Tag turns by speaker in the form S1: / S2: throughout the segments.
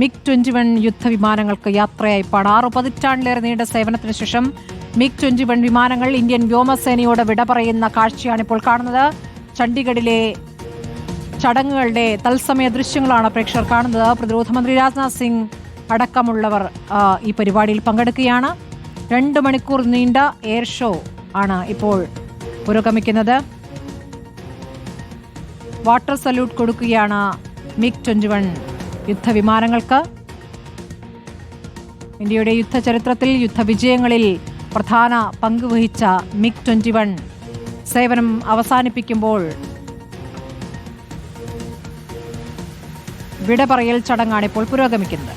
S1: MiG twenty one യുദ്ധവിമാനങ്ങൾക്ക് യാത്രയയപ്പാട് ആറു പതിറ്റാണ്ടിലേറെ നീണ്ട സേവനത്തിന് ശേഷം മിഗ് ട്വന്റി വൺ വിമാനങ്ങൾ ഇന്ത്യൻ വ്യോമസേനയോട് വിട പറയുന്ന കാഴ്ചയാണ് ഇപ്പോൾ കാണുന്നത്. ചണ്ഡീഗഡിലെ ചടങ്ങുകളുടെ തത്സമയ ദൃശ്യങ്ങളാണ് പ്രേക്ഷകർ കാണുന്നത്. പ്രതിരോധ മന്ത്രി രാജ്നാഥ് സിംഗ് അടക്കമുള്ളവർ ഈ പരിപാടിയിൽ പങ്കെടുക്കുകയാണ്. രണ്ട് മണിക്കൂർ നീണ്ട എയർ ഷോ ആണ് ഇപ്പോൾ പുരോഗമിക്കുന്നത്. വാട്ടർ സല്യൂട്ട് കൊടുക്കുകയാണ് മിഗ് ട്വന്റി വൺ യുദ്ധവിമാനങ്ങൾക്ക് ഇന്ത്യയുടെ യുദ്ധചരിത്രത്തിൽ യുദ്ധവിജയങ്ങളിൽ പ്രധാന പങ്ക് വഹിച്ച മിഗ് ട്വന്റി വൺ സേവനം അവസാനിപ്പിക്കുമ്പോൾ വിടപറയൽ ചടങ്ങാണ് ഇപ്പോൾ പുരോഗമിക്കുന്നത്.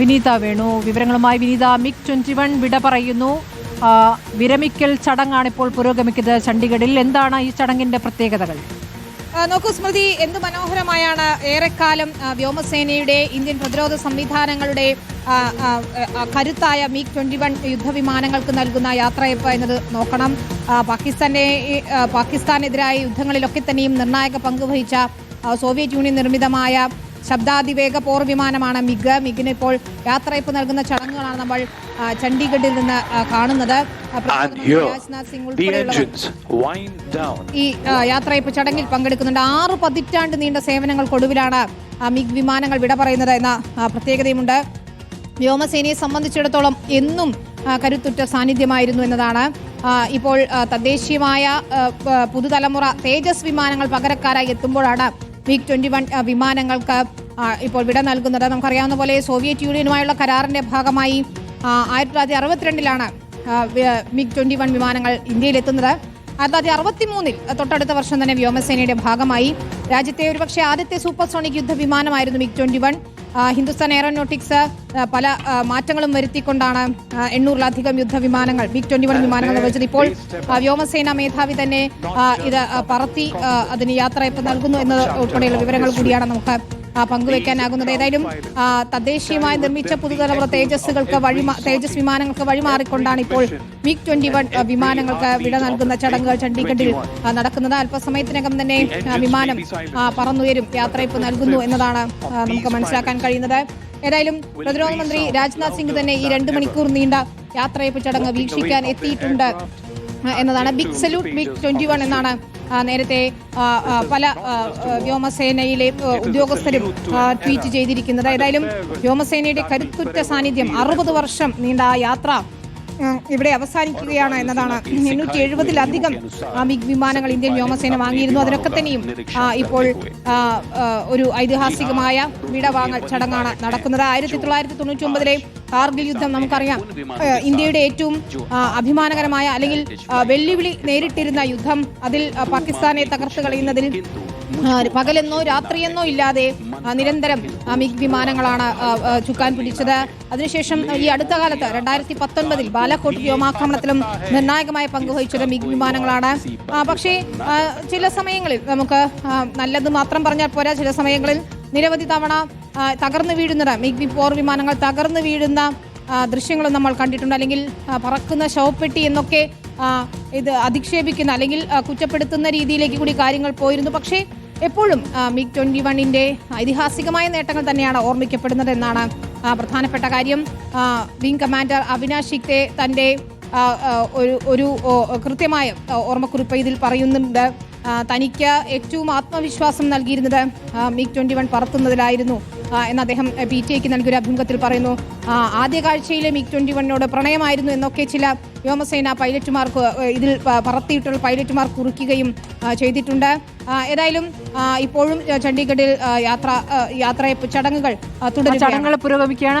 S1: വിനീത വേണു വിവരങ്ങളുമായി വിനീത മിഗ് ട്വന്റി വൺ വിട പറയുന്നു വിരമിക്കൽ ചടങ്ങാണ് ഇപ്പോൾ പുരോഗമിക്കുന്നത് ചണ്ഡീഗഡിൽ. എന്താണ് ഈ ചടങ്ങിന്റെ പ്രത്യേകതകൾ?
S2: നോക്കൂ സ്മൃതി എന്ത് മനോഹരമായാണ് ഏറെക്കാലം വ്യോമസേനയുടെ ഇന്ത്യൻ പ്രതിരോധ സംവിധാനങ്ങളുടെ കരുത്തായ മിഗ് ട്വന്റി വൺ യുദ്ധവിമാനങ്ങൾക്ക് നൽകുന്ന യാത്രയപ്പ് എന്നത് നോക്കണം. പാകിസ്ഥാനെ പാകിസ്ഥാനെതിരായ യുദ്ധങ്ങളിലൊക്കെ തന്നെയും നിർണായക പങ്കുവഹിച്ച സോവിയറ്റ് യൂണിയൻ നിർമ്മിതമായ ശബ്ദാതിവേഗ പോർ വിമാനമാണ് മിഗ്. മിഗിന് ഇപ്പോൾ യാത്രയപ്പ് നൽകുന്ന ചടങ്ങുകളാണ് നമ്മൾ ചണ്ഡീഗഡിൽ നിന്ന് കാണുന്നത്. ഈ യാത്രയപ്പ് ചടങ്ങിൽ പങ്കെടുക്കുന്നുണ്ട്. ആറ് പതിറ്റാണ്ട് നീണ്ട സേവനങ്ങൾക്കൊടുവിലാണ് മിഗ് വിമാനങ്ങൾ വിട പറയുന്നത് എന്ന പ്രത്യേകതയുമുണ്ട്. വ്യോമസേനയെ സംബന്ധിച്ചിടത്തോളം എന്നും കരുത്തുറ്റ സാന്നിധ്യമായിരുന്നു എന്നതാണ്. ഇപ്പോൾ തദ്ദേശീയമായ പുതുതലമുറ തേജസ് വിമാനങ്ങൾ പകരക്കാരായി എത്തുമ്പോഴാണ് മിഗ് ട്വന്റി വൺ വിമാനങ്ങൾക്ക് ഇപ്പോൾ വിട നൽകുന്നത്. നമുക്കറിയാവുന്ന പോലെ സോവിയറ്റ് യൂണിയനുമായുള്ള കരാറിന്റെ ഭാഗമായി ആയിരത്തി തൊള്ളായിരത്തി അറുപത്തിരണ്ടിലാണ് മിഗ് ട്വന്റി വൺ വിമാനങ്ങൾ ഇന്ത്യയിലെത്തുന്നത്. ആയിരത്തി തൊള്ളായിരത്തി അറുപത്തി മൂന്നിൽ തൊട്ടടുത്ത വർഷം തന്നെ വ്യോമസേനയുടെ ഭാഗമായി രാജ്യത്തെ ഒരുപക്ഷെ ആദ്യത്തെ supersonic യുദ്ധവിമാനമായിരുന്നു MiG twenty one. Hindustan aeronautics പല മാറ്റങ്ങളും വരുത്തിക്കൊണ്ടാണ് എണ്ണൂറിലധികം യുദ്ധവിമാനങ്ങൾ ബിഗ് ട്വന്റി വൺ വിമാനങ്ങൾ നിർവഹിച്ചത് ഇപ്പോൾ വ്യോമസേനാ മേധാവി തന്നെ ഇത് പറത്തി അതിന് യാത്രയപ്പ് നൽകുന്നു എന്നത് ഉൾപ്പെടെയുള്ള വിവരങ്ങൾ കൂടിയാണ് നമുക്ക് പങ്കുവെക്കാനാകുന്നത്. ഏതായാലും തദ്ദേശീയമായി നിർമ്മിച്ച പുതുതലമുറ തേജസ്സുകൾക്ക് വഴി തേജസ് വിമാനങ്ങൾക്ക് വഴിമാറിക്കൊണ്ടാണ് ഇപ്പോൾ മിഗ് ട്വന്റി വൺ വിമാനങ്ങൾക്ക് വിട നൽകുന്ന ചടങ്ങുകൾ ചണ്ഡീഗഡിൽ നടക്കുന്നത്. അല്പസമയത്തിനകം തന്നെ വിമാനം പറന്നുയരും. യാത്രയപ്പ് നൽകുന്നു എന്നതാണ് നമുക്ക് മനസ്സിലാക്കാൻ കഴിയുന്നത്. ഏതായാലും പ്രതിരോധ മന്ത്രി രാജ്നാഥ് സിംഗ് തന്നെ ഈ രണ്ട് മണിക്കൂർ നീണ്ട യാത്രയപ്പ് ചടങ്ങ് വീക്ഷിക്കാൻ എത്തിയിട്ടുണ്ട് എന്നതാണ്. Big salute big twenty one എന്നാണ് നേരത്തെ പല വ്യോമസേനയിലെ ഉദ്യോഗസ്ഥരും ട്വീറ്റ് ചെയ്തിരിക്കുന്നത്. ഏതായാലും വ്യോമസേനയുടെ കരുത്തുറ്റ സാന്നിധ്യം അറുപത് വർഷം നീണ്ട യാത്ര ഇവിടെ അവസാനിക്കുകയാണ് എന്നതാണ്. എണ്ണൂറ്റി എഴുപതിലധികം മിഗ് വിമാനങ്ങൾ ഇന്ത്യൻ വ്യോമസേന വാങ്ങിയിരുന്നു. അതിനൊക്കെ തന്നെയും ഇപ്പോൾ ഒരു ഐതിഹാസികമായ വിടവാങ്ങൽ ചടങ്ങാണ് നടക്കുന്നത്. ആയിരത്തി തൊള്ളായിരത്തി തൊണ്ണൂറ്റി ഒമ്പതിലെ കാർഗിൽ യുദ്ധം നമുക്കറിയാം. ഇന്ത്യയുടെ ഏറ്റവും അഭിമാനകരമായ അല്ലെങ്കിൽ വെല്ലുവിളി നേരിട്ടിരുന്ന യുദ്ധം അതിൽ പാകിസ്ഥാനെ തകർത്ത് കളയുന്നതിൽ പകലെന്നോ രാത്രിയെന്നോ ഇല്ലാതെ നിരന്തരം മിഗ് വിമാനങ്ങളാണ് ചുക്കാൻ പിടിച്ചത്. അതിനുശേഷം ഈ അടുത്ത കാലത്ത് രണ്ടായിരത്തി പത്തൊൻപതിൽ ബാലാക്കോട്ട് വ്യോമാക്രമണത്തിലും നിർണായകമായ പങ്ക് വഹിച്ചത് മിഗ് വിമാനങ്ങളാണ്. പക്ഷേ ചില സമയങ്ങളിൽ നമുക്ക് നല്ലത് മാത്രം പറഞ്ഞാൽ പോരാ. ചില സമയങ്ങളിൽ നിരവധി തവണ തകർന്നു വീഴുന്നത് മിഗ് പോർ വിമാനങ്ങൾ തകർന്നു വീഴുന്ന ദൃശ്യങ്ങളും നമ്മൾ കണ്ടിട്ടുണ്ട്. അല്ലെങ്കിൽ പറക്കുന്ന ശവപ്പെട്ടി എന്നൊക്കെ ഇത് അധിക്ഷേപിക്കുന്ന അല്ലെങ്കിൽ കുറ്റപ്പെടുത്തുന്ന രീതിയിലേക്ക് കൂടി കാര്യങ്ങൾ പോയിരുന്നു. പക്ഷേ എപ്പോഴും മിഗ് ട്വന്റി വണ്ണിന്റെ ഐതിഹാസികമായ നേട്ടങ്ങൾ തന്നെയാണ് ഓർമ്മിക്കപ്പെടുന്നത് എന്നാണ് പ്രധാനപ്പെട്ട കാര്യം. വിംഗ് കമാൻഡർ അവിനാഷ് ഷിക്തെ തന്റെ ഒരു ഒരു കൃത്യമായ ഓർമ്മക്കുറിപ്പ് ഇതിൽ പറയുന്നുണ്ട്. തനിക്ക് ഏറ്റവും ആത്മവിശ്വാസം നൽകിയിരുന്നത് മിഗ് ട്വന്റി വൺ പറത്തുന്നതിലായിരുന്നു. എന്ന് അദ്ദേഹം പി ടി ഐക്ക് നൽകിയൊരു അഭിമുഖത്തിൽ പറയുന്നു. ആദ്യ കാഴ്ചയിലെ മിക് ട്വന്റി വണ്ണിനോട് പ്രണയമായിരുന്നു എന്നൊക്കെ ചില വ്യോമസേന പൈലറ്റുമാർക്ക് ഇതിൽ പറത്തിയിട്ടുള്ള പൈലറ്റുമാർ കുറിക്കുകയും ചെയ്തിട്ടുണ്ട്. ഏതായാലും ഇപ്പോഴും ചണ്ഡീഗഡിൽ യാത്ര യാത്രയെ ചടങ്ങുകൾ തുടരും
S1: ചടങ്ങുകൾ പുരോഗമിക്കുകയാണ്.